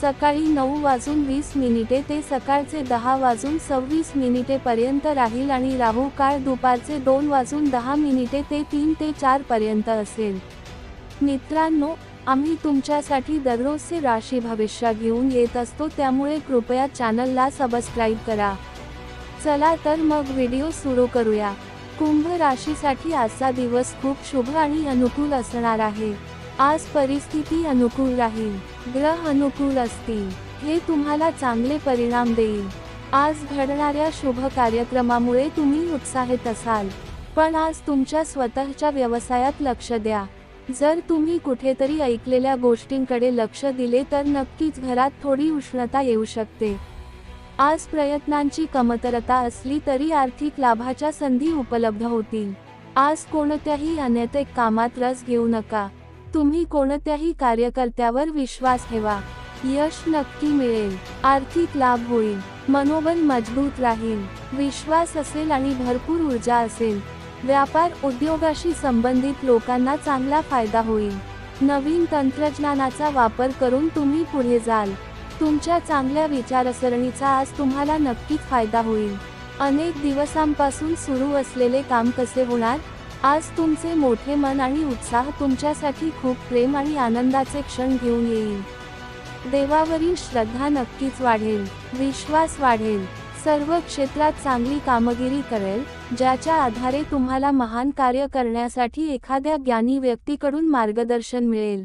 सकाळी नऊ वाजून वीस मिनिटे ते सकाळचे दहा वाजून सव्वीस मिनिटे पर्यंत राहील आणि राहू काळ दुपारचे दोन वाजून दहा मिनिटे ते तीन ते चार पर्यंत असेल. मित्रांनो आम्ही तुमच्यासाठी दररोजचे राशी भविष्य घेऊन येत असतो त्यामुळे कृपया चॅनलला सबस्क्राईब करा. चला तर मग व्हिडिओ सुरू करूया. कुंभ राशीसाठी आजचा दिवस खूप शुभ आणि अनुकूल असणार आहे. आज परिस्थिती अनुकूल राहील. ग्रह अनुकूल असतील हे तुम्हाला चांगले परिणाम देईल. आज घडणाऱ्या शुभ कार्यक्रमामुळे तुम्ही उत्साहित असाल. पण आज तुमच्या स्वतःच्या व्यवसायात लक्ष द्या. जर तुम्ही कुठेतरी ऐकलेल्या गोष्टींकडे लक्ष दिले तर नक्कीच घरात थोडी उष्णता येऊ शकते. आज प्रयत्नांची कमतरता असली तरी आर्थिक लाभाच्या संधी उपलब्ध होतील. आज कोणत्याही अनैतिक कामात रस घेऊ नका. तुम्ही कोणत्याही कार्यकर्त्यावर विश्वास ठेवा. यश नक्की मिळेल. आर्थिक लाभ होईल. मनोबल मजबूत राहील. विश्वास असेल आणि भरपूर ऊर्जा असेल. व्यापार उद्योगाशी संबंधित लोकांना चांगला फायदा होईल. नवीन तंत्रज्ञानाचा वापर करून तुम्ही पुढे जाल. तुमच्या चांगल्या विचारसरणीचा आज तुम्हाला नक्कीच फायदा होईल. अनेक दिवसांपासून सुरू असलेले काम कसे होणार? आज तुमचे मोठे मन आणि उत्साह तुमच्यासाठी खूप प्रेम आणि आनंदाचे क्षण घेऊन येईल. देवावरील श्रद्धा नक्कीच वाढेल विश्वास वाढेल. सर्व क्षेत्रात चांगली कामगिरी करेल ज्याच्या आधारे तुम्हाला महान कार्य करण्यासाठी एखाद्या ज्ञानी व्यक्तीकडून मार्गदर्शन मिळेल.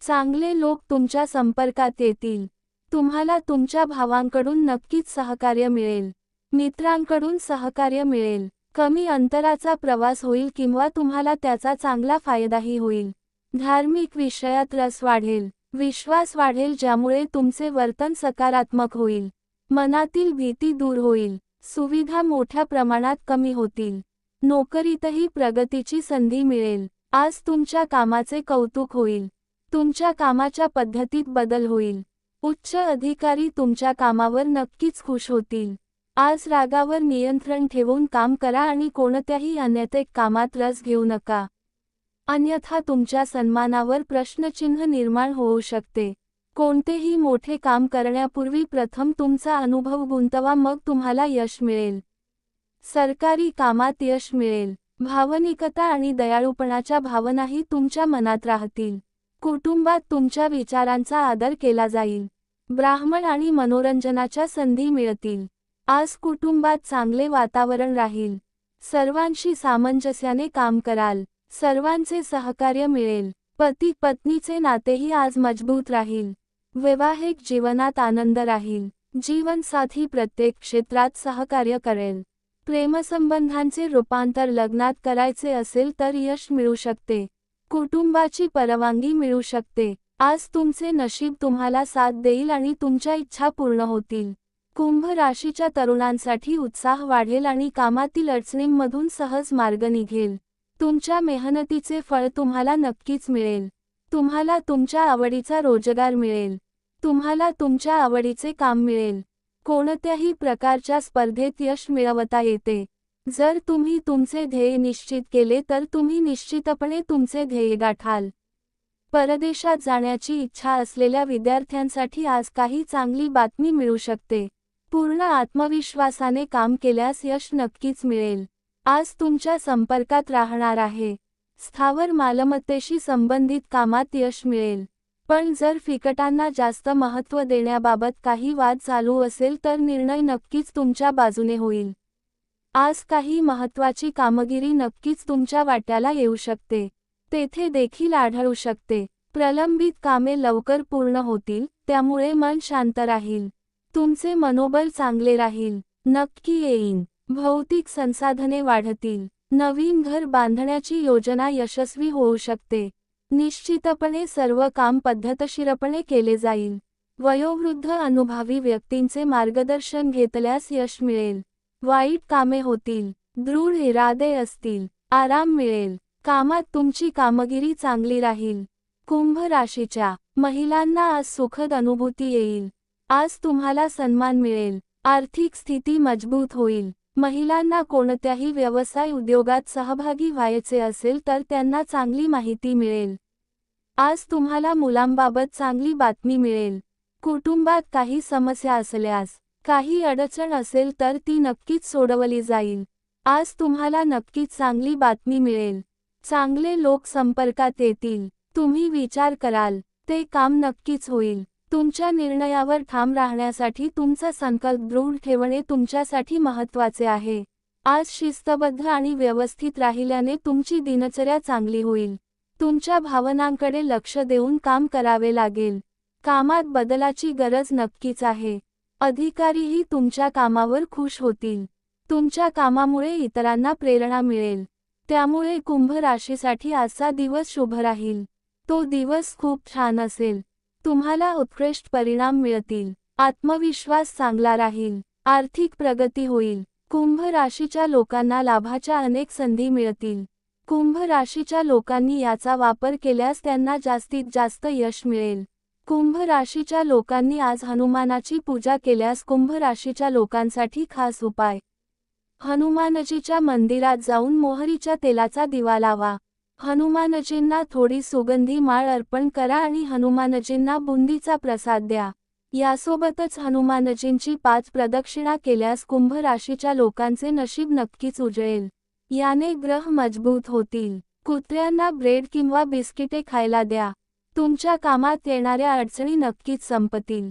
चांगले लोक तुमच्या संपर्कात येतील. तुम्हाला तुमच्या भावांकडून नक्कीच सहकार्य मिळेल. मित्रांकडून सहकार्य मिळेल. कमी अंतराचा प्रवास होईल किंवा तुम्हाला त्याचा चांगला फायदाही होईल. धार्मिक विषयात रस वाढेल. विश्वास वाढेल ज्यामुळे तुमचे वर्तन सकारात्मक होईल. मनातील भीती दूर होईल. सुविधा मोठ्या प्रमाणात कमी होतील. नोकरीतही प्रगतीची संधी मिळेल. आज तुमच्या कामाचे कौतुक होईल. तुमच्या कामाच्या पद्धतीत बदल होईल. उच्च अधिकारी तुमच्या कामावर नक्कीच खुश होतील. आज रागावर नियंत्रण ठेवून काम करा आणि कोणत्याही अनैतिक कामात रस घेऊ नका. अन्यथा तुमच्या सन्मानावर प्रश्नचिन्ह निर्माण होऊ शकते. कोणतेही मोठे काम करण्यापूर्वी प्रथम तुमचा अनुभव गुंतवा मग तुम्हाला यश मिळेल. सरकारी कामात यश मिळेल. भावनिकता आणि दयाळूपणाच्या भावनाही तुमच्या मनात राहतील. कुटुंबात तुमच्या विचारांचा आदर केला जाईल. ब्राह्मण आणि मनोरंजनाच्या संधी मिळतील. आज कुटुंबात चांगले वातावरण राहील. सर्वांशी सामंजस्याने काम कराल. सर्वांचे सहकार्य मिळेल. पती पत्नीचे नातेही आज मजबूत राहील. वैवाहिक जीवनात आनंद राहील. जीवनसाथी प्रत्येक क्षेत्रात सहकार्य करेल. प्रेमसंबंधांचे रूपांतर लग्नात करायचे असेल तर यश मिळू शकते. कुटुंबाची परवानगी मिळू शकते. आज तुमचे नशीब तुम्हाला साथ देईल आणि तुमच्या इच्छा पूर्ण होतील. कुंभ राशीच्या तरुणांसाठी उत्साह वाढेल आणि कामातील अडचणींमधून सहज मार्ग निघेल. तुमच्या मेहनतीचे फळ तुम्हाला नक्कीच मिळेल. तुम्हाला तुमच्या आवडीचा रोजगार मिळेल. तुम्हाला तुमच्या आवडीचे काम मिळेल. कोणत्याही प्रकारच्या स्पर्धेत यश मिळवता येते. जर तुम्ही तुमचे ध्येय निश्चित केले तर तुम्ही निश्चितपणे तुमचे ध्येय गाठाल. परदेशात जाण्याची इच्छा असलेल्या विद्यार्थ्यांसाठी आज काही चांगली बातमी मिळू शकते. पूर्ण आत्मविश्वासाने काम केल्यास यश नक्कीच मिळेल. आज तुमच्या संपर्कात राहणार आहे. स्थावर मालमत्तेशी संबंधित कामात यश मिळेल. पण जर फिकटांना जास्त महत्त्व देण्याबाबत काही वाद चालू असेल तर निर्णय नक्कीच तुमच्या बाजूने होईल. आज काही महत्त्वाची कामगिरी नक्कीच तुमच्या वाट्याला येऊ शकते. तेथे देखील आढळू शकते. प्रलंबित कामे लवकर पूर्ण होतील त्यामुळे मन शांत राहील. तुमचे मनोबल चांगले राहील. नक्की येईन. भौतिक संसाधने वाढतील. नवीन घर बांधण्याची योजना यशस्वी होऊ शकते. निश्चितपणे सर्व काम पद्धतशीरपणे केले जाईल. वयोवृद्ध अनुभवी व्यक्तींचे मार्गदर्शन घेतल्यास यश मिळेल. वाईट कामे होतील. दृढ इरादे असतील. आराम मिळेल. कामात तुमची कामगिरी चांगली राहील. कुंभ राशीच्या महिलांना आज सुखद अनुभूती येईल. आज तुम्हाला सन्मान मिळेल. आर्थिक स्थिती मजबूत होईल. महिलांना कोणत्याही व्यवसाय उद्योगात सहभागी व्हायचे असेल तर त्यांना चांगली माहिती मिळेल. आज तुम्हाला मुलांबाबत चांगली बातमी मिळेल. कुटुंबात काही समस्या असल्यास काही अडचण असेल तर ती नक्कीच सोडवली जाईल. आज तुम्हाला नक्कीच चांगली बातमी मिळेल. चांगले लोक संपर्कात येतील. तुम्ही विचार कराल. ते काम नक्कीच होईल. तुमच्या निर्णयावर ठाम राहण्यासाठी तुमचा संकल्प दृढ ठेवणे तुमच्यासाठी महत्त्वाचे आहे. आज शिस्तबद्ध आणि व्यवस्थित राहिल्याने तुमची दिनचर्या चांगली होईल. तुमच्या भावनांकडे लक्ष देऊन काम करावे लागेल. कामात बदलाची गरज नक्कीच आहे. अधिकारीही तुमच्या कामावर खुश होतील. तुमच्या कामामुळे इतरांना प्रेरणा मिळेल. त्यामुळे कुंभ राशीसाठी आजचा दिवस शुभ राहील. तो दिवस खूप छान असेल. तुम्हाला उत्कृष्ट परिणाम मिळतील. आत्मविश्वास चांगला राहील. आर्थिक प्रगती होईल. कुंभ राशीच्या लोकांना लाभाच्या अनेक संधी मिळतील. कुंभ राशीच्या लोकांनी याचा वापर केल्यास त्यांना जास्तीत जास्त यश मिळेल. कुंभ राशीच्या लोकांनी आज हनुमानाची पूजा केल्यास कुंभ राशीच्या लोकांसाठी खास उपाय. हनुमानजीच्या मंदिरात जाऊन मोहरीच्या तेलाचा दिवा लावा. हनुमानजींना थोडी सुगंधी माळ अर्पण करा आणि हनुमानजींना बुंदीचा प्रसाद द्या. यासोबतच हनुमानजींची पाच प्रदक्षिणा केल्यास कुंभ राशीच्या लोकांचे नशीब नक्कीच उजळेल. याने ग्रह मजबूत होतील. कुत्र्यांना ब्रेड किंवा बिस्किटे खायला द्या. तुमच्या कामात येणाऱ्या अडचणी नक्कीच संपतील.